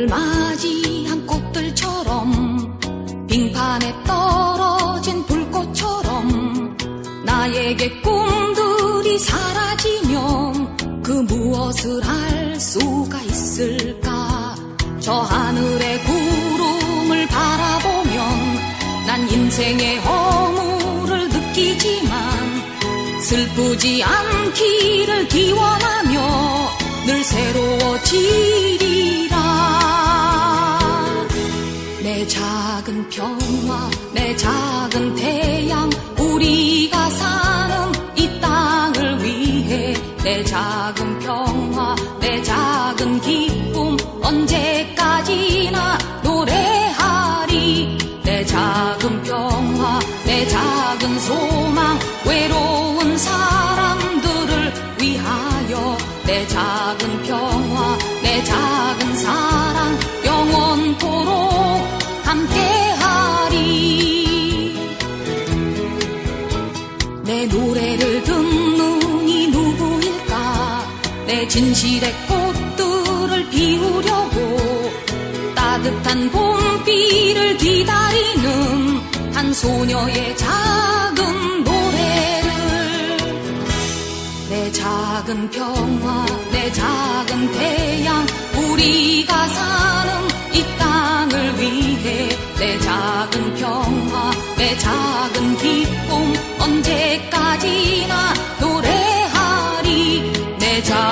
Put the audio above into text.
봄을 맞이한 꽃들처럼 빙판에 떨어진 불꽃처럼 나에게 꿈들이 사라지면 그 무엇을 할 수가 있을까? 저 하늘의 구름을 바라보면 난 인생의 허물을 느끼지만 슬프지 않기를 기원하며 내 작은 평화 내 작은 태양 우리가 사는 이 땅을 위해 내 작은 평화 내 작은 기쁨 언제까지나 노래하리. 내 작은 평화 내 작은 소망 외로운 사람 내 노래를 듣는 이 누구일까? 내 진실의 꽃들을 피우려고 따뜻한 봄비를 기다리는 한 소녀의 작은 노래를. 내 작은 평화 내 작은 태양 우리가 It's all